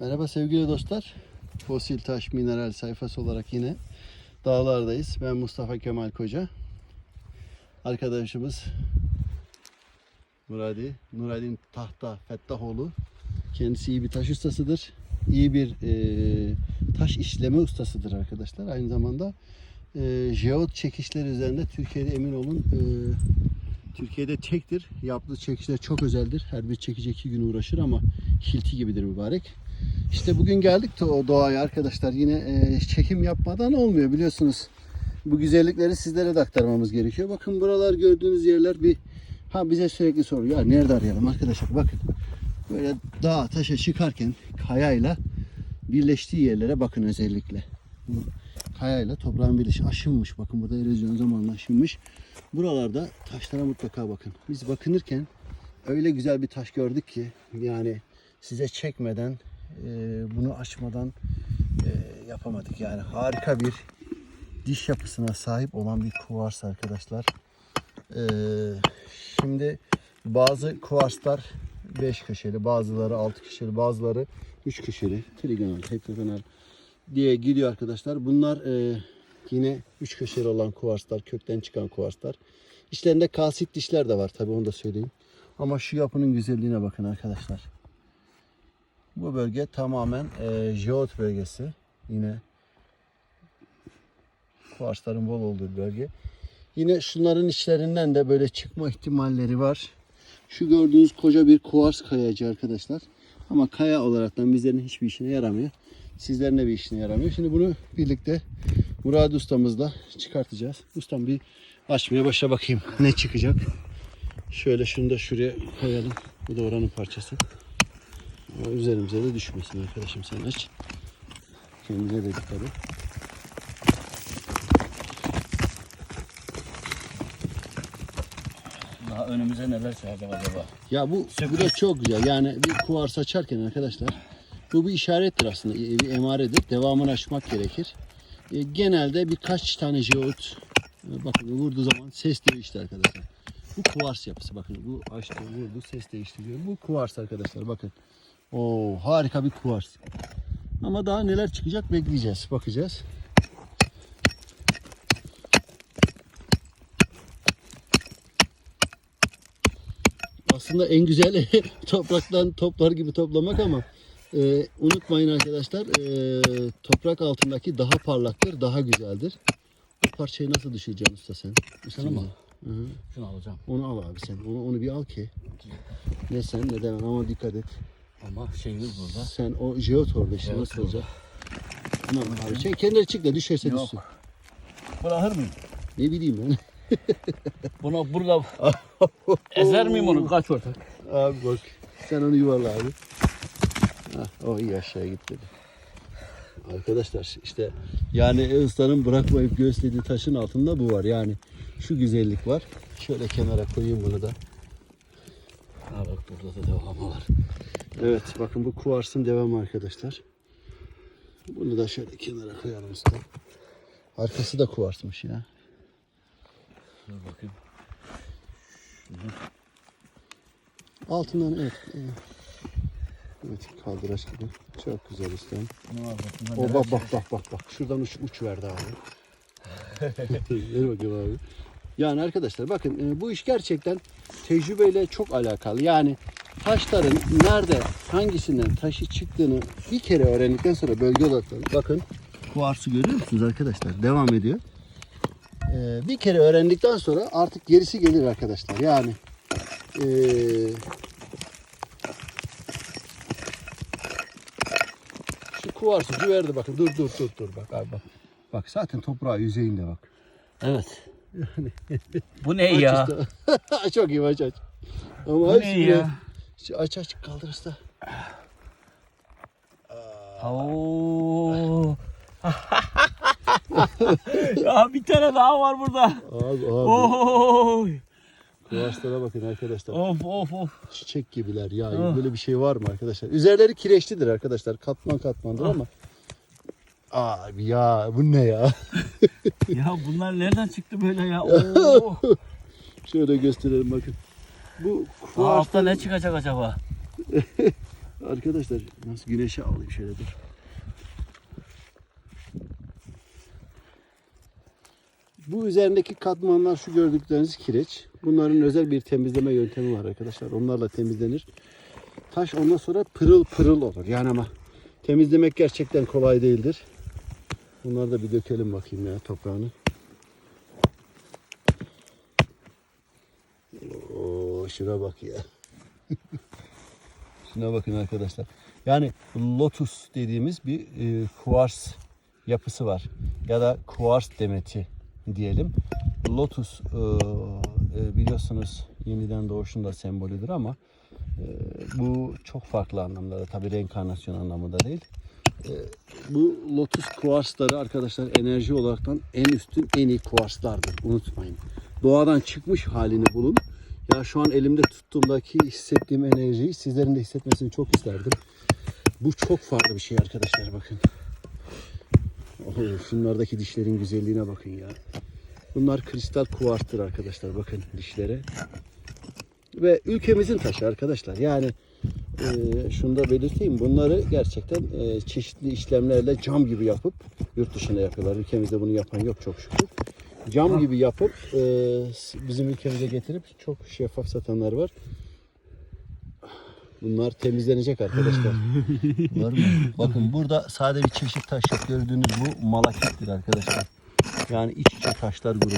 Merhaba sevgili dostlar. Fosil Taş Mineral sayfası olarak yine dağlardayız. Ben Mustafa Kemal Koca. Arkadaşımız Muradi, Nuradin Tahta Fettahoğlu. Kendisi iyi bir taş ustasıdır. İyi bir e, taş işleme ustasıdır arkadaşlar. Aynı zamanda e, jeot çekişler üzerinde Türkiye'de emin olun e, Türkiye'de tektir. Yaptığı çekişler çok özeldir. Her bir çekici iki gün uğraşır ama hilti gibidir mübarek. İşte bugün geldik de o doğaya arkadaşlar. Yine e, çekim yapmadan olmuyor biliyorsunuz. Bu güzellikleri sizlere de aktarmamız gerekiyor. Bakın buralar gördüğünüz yerler bir ha bize sürekli soruyor. Ya nerede arayalım arkadaşlar bakın. Böyle dağ taşa çıkarken kayayla birleştiği yerlere bakın özellikle. Kayayla toprağın birleşi aşınmış. Bakın burada erozyon zamanla aşınmış. Buralarda taşlara mutlaka bakın. Biz bakınırken öyle güzel bir taş gördük ki yani size çekmeden bunu açmadan e, yapamadık. Yani harika bir diş yapısına sahip olan bir kuvars arkadaşlar. E, şimdi bazı kuvarslar 5 köşeli, bazıları 6 köşeli, bazıları 3 köşeli, trigonal, hektagonal diye gidiyor arkadaşlar. Bunlar e, yine 3 köşeli olan kuvarslar, kökten çıkan kuvarslar. İçlerinde kalsit dişler de var tabii onu da söyleyeyim. Ama şu yapının güzelliğine bakın arkadaşlar. Bu bölge tamamen e, jeot bölgesi. Yine kuarsların bol olduğu bölge. Yine şunların içlerinden de böyle çıkma ihtimalleri var. Şu gördüğünüz koca bir kuvars kayacı arkadaşlar. Ama kaya olaraktan bizlerin hiçbir işine yaramıyor. Sizlerin de bir işine yaramıyor. Şimdi bunu birlikte Murat ustamızla çıkartacağız. Ustam bir açmaya başla bakayım ne çıkacak. Şöyle şunu da şuraya koyalım. Bu da oranın parçası. Ama üzerimize de düşmesin arkadaşım sen aç. Kendine de dikkat et. Daha önümüze neler çıkacak acaba? Ya bu, bu da çok güzel. Yani bir kuvars açarken arkadaşlar bu bir işarettir aslında. Bir emaredir. Devamını açmak gerekir. E, genelde birkaç tane jeot e, bakın vurduğu zaman ses değişti arkadaşlar. Bu kuvars yapısı bakın. Bu açtı vurdu ses değişti diyor. Bu kuvars arkadaşlar bakın. Oo harika bir kuvars. Ama daha neler çıkacak bekleyeceğiz. Bakacağız. Aslında en güzeli topraktan toplar gibi toplamak ama e, unutmayın arkadaşlar e, toprak altındaki daha parlaktır, daha güzeldir. Bu parçayı nasıl düşüreceksin usta sen? Şunu mu? Hı hı. Şunu alacağım. Onu al abi sen. Onu, onu bir al ki. Ne sen ne de ben ama dikkat et. Ama şeyimiz burada. Sen o jeot orada işte Jeot nasıl olacak? Tamam abi. Sen kendileri çık da düşerse Yok. düşsün. Bırakır mıyım? Ne bileyim ben. Bunu burada ezer miyim onu? Kaç ortak? Abi bak. Sen onu yuvarla abi. Hah, o iyi aşağı gitti. Arkadaşlar işte yani ustanın bırakmayıp gösterdiği taşın altında bu var. Yani şu güzellik var. Şöyle kenara koyayım bunu da. Ha bak burada da devamı var. Evet bakın bu kuvarsın devamı arkadaşlar. Bunu da şöyle kenara koyalım usta. Arkası da kuvarsmış ya. Dur bakayım. Altından evet. evet. Evet kaldıraç gibi. Çok güzel bakayım. O bak bak bak bak bak. Şuradan uç, uç verdi abi. Ver bakayım abi. Yani arkadaşlar bakın e, bu iş gerçekten tecrübeyle çok alakalı. Yani taşların nerede hangisinden taşı çıktığını bir kere öğrendikten sonra bölge odaklı. Bakın kuarsı görüyor musunuz arkadaşlar? Devam ediyor. E, bir kere öğrendikten sonra artık gerisi gelir arkadaşlar. Yani e, şu kuvarsı verdi bakın. Dur dur dur dur bak abi bak. Bak zaten toprağı yüzeyinde bak. Evet. Bu ne ya? Çok iyi aç aç. Ama Bu ne ya? Aç aç kaldır usta. Oo. ya bir tane daha var burada. Abi abi. Oy. Kuvarslara bakın arkadaşlar. Of of of. Çiçek gibiler ya. Ah. Böyle bir şey var mı arkadaşlar? Üzerleri kireçlidir arkadaşlar. Katman katmandır ama. Abi ya bu ne ya? Ya bunlar nereden çıktı böyle ya? Oo. Şöyle gösterelim bakın. Bu kuvars Altta ne çıkacak acaba? Arkadaşlar nasıl güneşe alayım şöyle dur. Bu üzerindeki katmanlar şu gördükleriniz kireç. Bunların özel bir temizleme yöntemi var arkadaşlar. Onlarla temizlenir. Taş ondan sonra pırıl pırıl olur. Yani ama temizlemek gerçekten kolay değildir. Bunları da bir dökelim bakayım ya toprağını. Oo, şuna bak ya. şuna bakın arkadaşlar. Yani lotus dediğimiz bir e, kuvars yapısı var. Ya da kuvars demeti diyelim. Lotus e, e, biliyorsunuz yeniden doğuşun da sembolüdür ama e, bu çok farklı anlamda. Tabii reenkarnasyon anlamında değil. E, bu lotus kuarsları arkadaşlar enerji olaraktan en üstün en iyi kuarslardır. Unutmayın. Doğadan çıkmış halini bulun. Ya şu an elimde tuttuğumdaki hissettiğim enerjiyi sizlerin de hissetmesini çok isterdim. Bu çok farklı bir şey arkadaşlar bakın. Oh, şunlardaki dişlerin güzelliğine bakın ya. Bunlar kristal kuvarstır arkadaşlar bakın dişlere. Ve ülkemizin taşı arkadaşlar. Yani e, şunu da belirteyim. Bunları gerçekten e, çeşitli işlemlerle cam gibi yapıp yurt dışında yapıyorlar. Ülkemizde bunu yapan yok çok şükür. Cam gibi yapıp e, bizim ülkemize getirip çok şeffaf satanlar var. Bunlar temizlenecek arkadaşlar. var mı? Bakın burada sade bir çeşit taş yok. Gördüğünüz bu malakittir arkadaşlar. Yani iç içe taşlar grubu.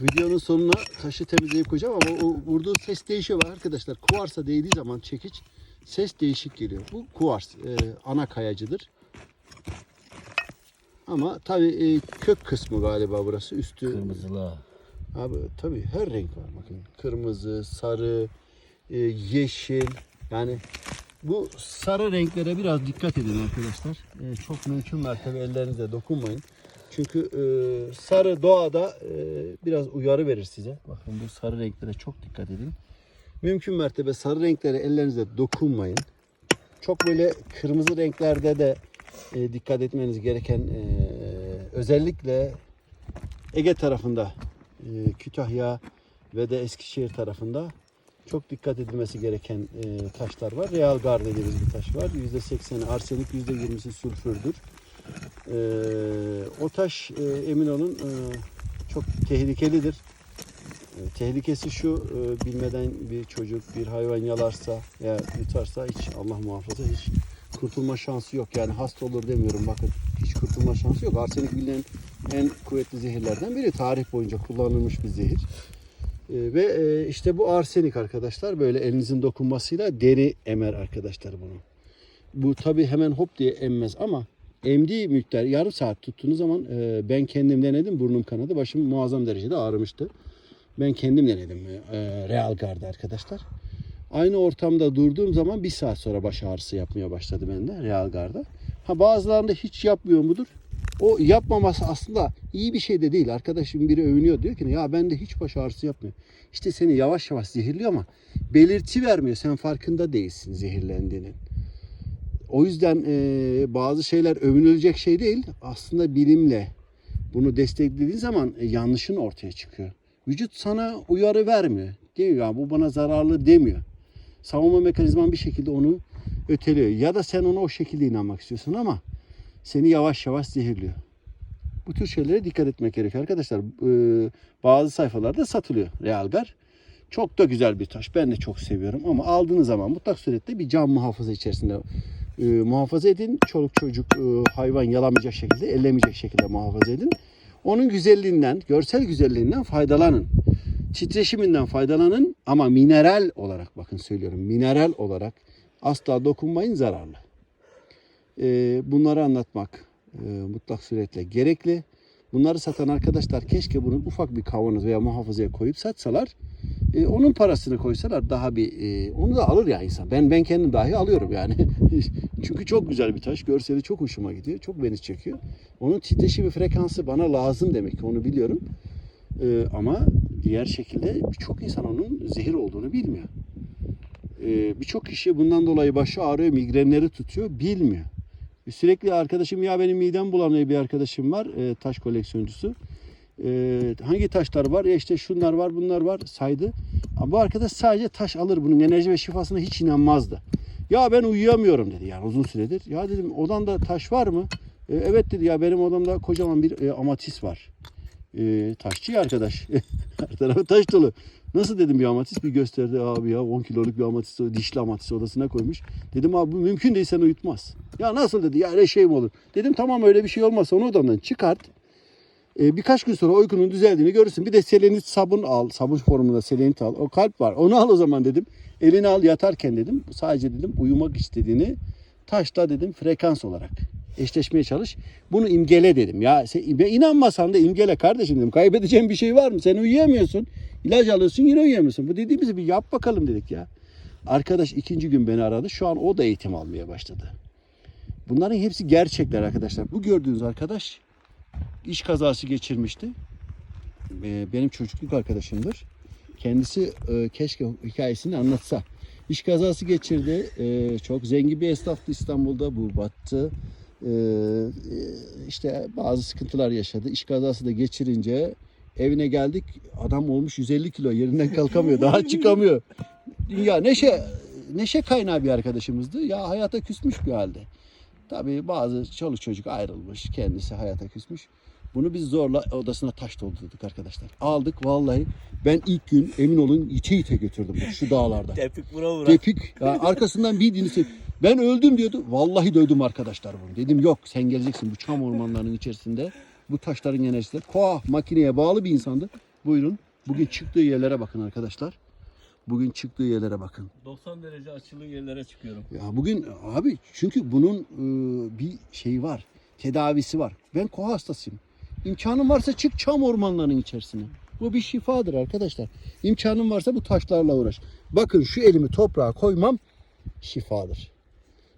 Videonun sonuna taşı temizleyip koyacağım ama o vurduğu ses değişiyor arkadaşlar. Kuvarsa değdiği zaman çekiç ses değişik geliyor. Bu kuvars e, ana kayacıdır. Ama tabii e, kök kısmı galiba burası. Üstü Kırmızılı. Abi tabii her renk var bakın. Kırmızı, sarı, e, yeşil. Yani bu sarı renklere biraz dikkat edin arkadaşlar. E, çok mümkün mertebe ellerinize dokunmayın. Çünkü e, sarı doğada e, biraz uyarı verir size. Bakın bu sarı renklere çok dikkat edin. Mümkün mertebe sarı renklere ellerinize dokunmayın. Çok böyle kırmızı renklerde de e, dikkat etmeniz gereken e, özellikle Ege tarafında e, Kütahya ve de Eskişehir tarafında çok dikkat edilmesi gereken e, taşlar var. Real gar dediğimiz bir taş var. %80'i arsenik, %20'si sülfürdür. E, o taş e, emin olun e, çok tehlikelidir. E, tehlikesi şu, e, bilmeden bir çocuk bir hayvan yalarsa veya yutarsa hiç Allah muhafaza hiç kurtulma şansı yok. Yani hasta olur demiyorum bakın hiç kurtulma şansı yok. Arsenik bilinen en kuvvetli zehirlerden biri. Tarih boyunca kullanılmış bir zehir. Ee, ve e, işte bu arsenik arkadaşlar böyle elinizin dokunmasıyla deri emer arkadaşlar bunu. Bu tabi hemen hop diye emmez ama emdiği miktar yarım saat tuttuğunuz zaman e, ben kendim denedim burnum kanadı başım muazzam derecede ağrımıştı. Ben kendim denedim e, Real Guard'da arkadaşlar. Aynı ortamda durduğum zaman bir saat sonra baş ağrısı yapmaya başladı bende Real Guard'da. Ha bazılarında hiç yapmıyor mudur? O yapmaması aslında iyi bir şey de değil. Arkadaşım biri övünüyor diyor ki ya bende hiç baş ağrısı yapmıyor. İşte seni yavaş yavaş zehirliyor ama belirti vermiyor. Sen farkında değilsin zehirlendiğinin. O yüzden e, bazı şeyler övünülecek şey değil. Aslında bilimle bunu desteklediğin zaman e, yanlışın ortaya çıkıyor. Vücut sana uyarı vermiyor. Diyor ya bu bana zararlı demiyor. Savunma mekanizman bir şekilde onu öteliyor. Ya da sen ona o şekilde inanmak istiyorsun ama seni yavaş yavaş zehirliyor. Bu tür şeylere dikkat etmek gerekiyor arkadaşlar. Ee, bazı sayfalarda satılıyor Realgar. Çok da güzel bir taş. Ben de çok seviyorum ama aldığınız zaman mutlak surette bir cam muhafaza içerisinde e, muhafaza edin. Çoluk çocuk e, hayvan yalamayacak şekilde, ellemeyecek şekilde muhafaza edin. Onun güzelliğinden, görsel güzelliğinden faydalanın. Titreşiminden faydalanın ama mineral olarak bakın söylüyorum. Mineral olarak asla dokunmayın zararlı. Ee, bunları anlatmak e, mutlak suretle gerekli. Bunları satan arkadaşlar keşke bunu ufak bir kavanoz veya muhafazaya koyup satsalar. E, onun parasını koysalar daha bir e, onu da alır ya insan. Ben ben kendim dahi alıyorum yani. Çünkü çok güzel bir taş. Görseli çok hoşuma gidiyor. Çok beni çekiyor. Onun titreşimi frekansı bana lazım demek ki onu biliyorum. E, ama diğer şekilde birçok insan onun zehir olduğunu bilmiyor. E, birçok kişi bundan dolayı başı ağrıyor, migrenleri tutuyor, bilmiyor. Sürekli arkadaşım ya benim midem bulanıyor bir arkadaşım var e, taş koleksiyoncusu. Ee, hangi taşlar var? Ya işte şunlar var, bunlar var saydı. Bu arkadaş sadece taş alır bunun enerji ve şifasına hiç inanmazdı. Ya ben uyuyamıyorum dedi yani uzun süredir. Ya dedim odanda taş var mı? "E, evet dedi ya benim odamda kocaman bir e, amatis var. E, taşçı arkadaş. Her tarafı taş dolu. Nasıl dedim bir amatis bir gösterdi abi ya 10 kiloluk bir amatis dişli amatis odasına koymuş. Dedim abi bu mümkün değil sen uyutmaz. Ya nasıl dedi ya öyle şey mi olur? Dedim tamam öyle bir şey olmazsa onu odandan çıkart. E, birkaç gün sonra uykunun düzeldiğini görürsün. Bir de selenit sabun al. Sabun formunda selenit al. O kalp var. Onu al o zaman dedim. Elini al yatarken dedim. Sadece dedim uyumak istediğini taşla dedim frekans olarak eşleşmeye çalış. Bunu imgele dedim. Ya sen inanmasan da imgele kardeşim dedim. Kaybedeceğin bir şey var mı? Sen uyuyamıyorsun. İlaç alıyorsun yine uyuyamıyorsun. Bu dediğimizi bir yap bakalım dedik ya. Arkadaş ikinci gün beni aradı. Şu an o da eğitim almaya başladı. Bunların hepsi gerçekler arkadaşlar. Bu gördüğünüz arkadaş iş kazası geçirmişti. Ee, benim çocukluk arkadaşımdır. Kendisi e, keşke hikayesini anlatsa. İş kazası geçirdi. Ee, çok zengin bir esnaftı İstanbul'da. Bu battı. Ee, işte bazı sıkıntılar yaşadı. İş kazası da geçirince evine geldik. Adam olmuş 150 kilo yerinden kalkamıyor. Daha çıkamıyor. Ya neşe neşe kaynağı bir arkadaşımızdı. Ya hayata küsmüş bir halde. Tabii bazı çoluk çocuk ayrılmış. Kendisi hayata küsmüş. Bunu biz zorla odasına taş doldurduk arkadaşlar. Aldık vallahi. Ben ilk gün emin olun ite ite götürdüm şu dağlarda. Tepik vura vura. Tepik. Ya arkasından bir dinisi. Ben öldüm diyordu. Vallahi dövdüm arkadaşlar bunu. Dedim yok sen geleceksin bu çam ormanlarının içerisinde. Bu taşların enerjisiyle. Koah makineye bağlı bir insandı. Buyurun. Bugün çıktığı yerlere bakın arkadaşlar. Bugün çıktığı yerlere bakın. 90 derece açılı yerlere çıkıyorum. Ya bugün abi çünkü bunun e, bir şeyi var. Tedavisi var. Ben koa hastasıyım. İmkanın varsa çık çam ormanlarının içerisine. Bu bir şifadır arkadaşlar. İmkanın varsa bu taşlarla uğraş. Bakın şu elimi toprağa koymam şifadır.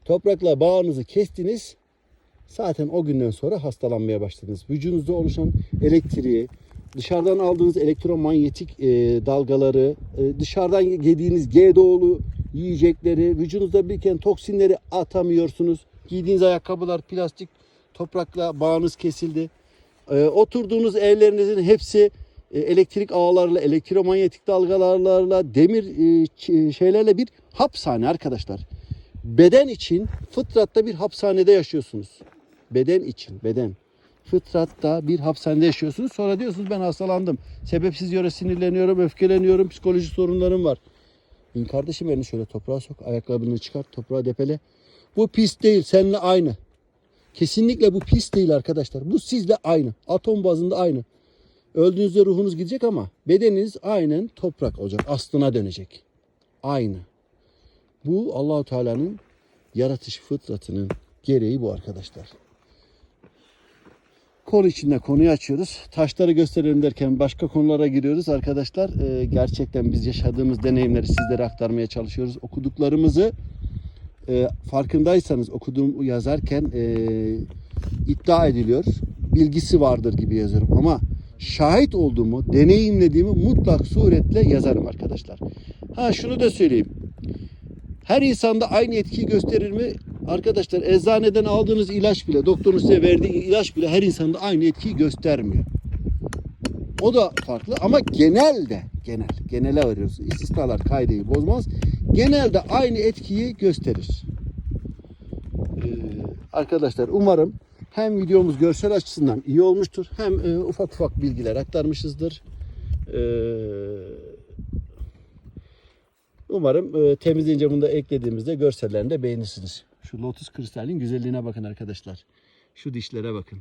Toprakla bağınızı kestiniz. Zaten o günden sonra hastalanmaya başladınız. Vücudunuzda oluşan elektriği, dışarıdan aldığınız elektromanyetik e, dalgaları, e, dışarıdan yediğiniz GDO'lu yiyecekleri, vücudunuzda biriken toksinleri atamıyorsunuz. Giydiğiniz ayakkabılar plastik, toprakla bağınız kesildi. E, oturduğunuz evlerinizin hepsi e, elektrik ağlarla, elektromanyetik dalgalarla, demir e, şeylerle bir hapishane arkadaşlar. Beden için fıtratta bir hapishanede yaşıyorsunuz. Beden için, beden. Fıtratta bir hapishanede yaşıyorsunuz. Sonra diyorsunuz ben hastalandım. Sebepsiz yere sinirleniyorum, öfkeleniyorum, psikolojik sorunlarım var. Bin kardeşim elini şöyle toprağa sok, ayakkabını çıkar, toprağa depele. Bu pis değil, seninle aynı. Kesinlikle bu pis değil arkadaşlar. Bu sizle aynı. Atom bazında aynı. Öldüğünüzde ruhunuz gidecek ama bedeniniz aynen toprak olacak. Aslına dönecek. Aynı. Bu Allahu Teala'nın yaratış fıtratının gereği bu arkadaşlar. Konu içinde konuyu açıyoruz. Taşları gösterelim derken başka konulara giriyoruz arkadaşlar. Ee, gerçekten biz yaşadığımız deneyimleri sizlere aktarmaya çalışıyoruz. Okuduklarımızı e, farkındaysanız okuduğum yazarken e, iddia ediliyor. Bilgisi vardır gibi yazıyorum ama şahit olduğumu, deneyimlediğimi mutlak suretle yazarım arkadaşlar. Ha şunu da söyleyeyim. Her insanda aynı etkiyi gösterir mi? Arkadaşlar eczaneden aldığınız ilaç bile, doktorun size verdiği ilaç bile her insanda aynı etkiyi göstermiyor. O da farklı ama genelde, genel, genele varıyoruz. İstisnalar kaideyi bozmaz. Genelde aynı etkiyi gösterir. Ee, arkadaşlar umarım hem videomuz görsel açısından iyi olmuştur hem e, ufak ufak bilgiler aktarmışızdır. Ee, umarım e, temizleyince bunu da eklediğimizde görsellerini de beğenirsiniz. Şu lotus kristalin güzelliğine bakın arkadaşlar. Şu dişlere bakın.